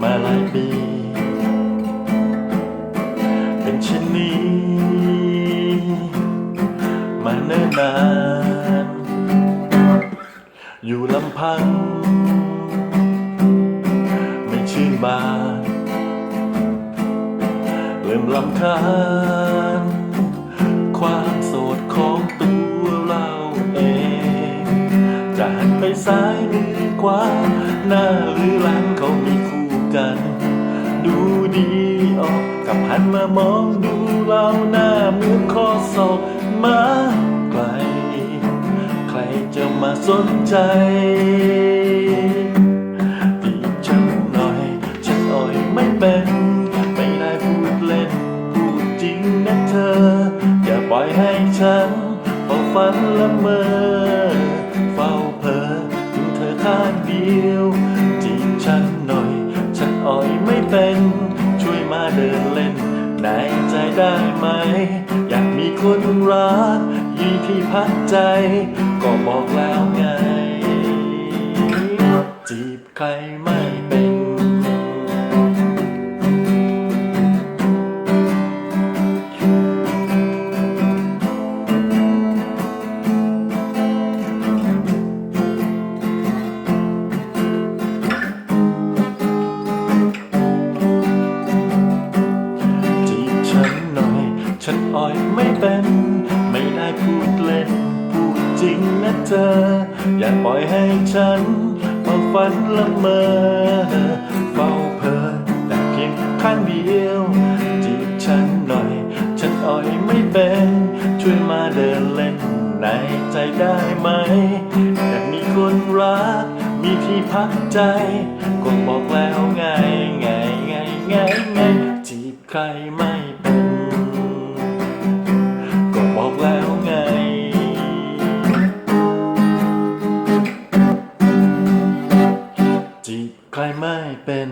มาหลายปี เป็นเช่นนี้ มาเนิ่นนาน อยู่ลำพัง ไม่ชื่นบานเริ่มลำคาญความ หวาหน้าหรือหลังเขามีคู่กัน ดูดีออกกับหันมามองดูเราหน้าเหมือนข้อศอกมาไกล ใครจะมาสนใจดีจังหน่อย ฉันอ่อยไม่เป็น ไม่ได้พูดเล่น พูดจริงนะเธอ อย่าปล่อยให้ฉันเฝ้าฝันละเมอ ข้างเดียวจีบฉันหน่อย ฉันอ่อยไม่เป็น ช่วยมาเดินเล่นในใจได้ไหม อยากมีคนรักยีที่พักใจ ก็บอกแล้วไง จีบใครไม่เป็น ฉันอ่อยไม่เป็น ไม่ได้พูดเล่น พูดจริงนะเธอ อย่าปล่อยให้ฉันมาฝันละเมอเฝ้าเพลินแต่เพียงข้างเดียว จีบฉันหน่อย ฉันอ่อยไม่เป็น ช่วยมาเดินเล่นในใจได้ไหม อยากมีคนรัก มีที่พักใจ ก็บอกแล้วไงไงไงไงไงจีบใครไม่เป็น ใครไม่เป็น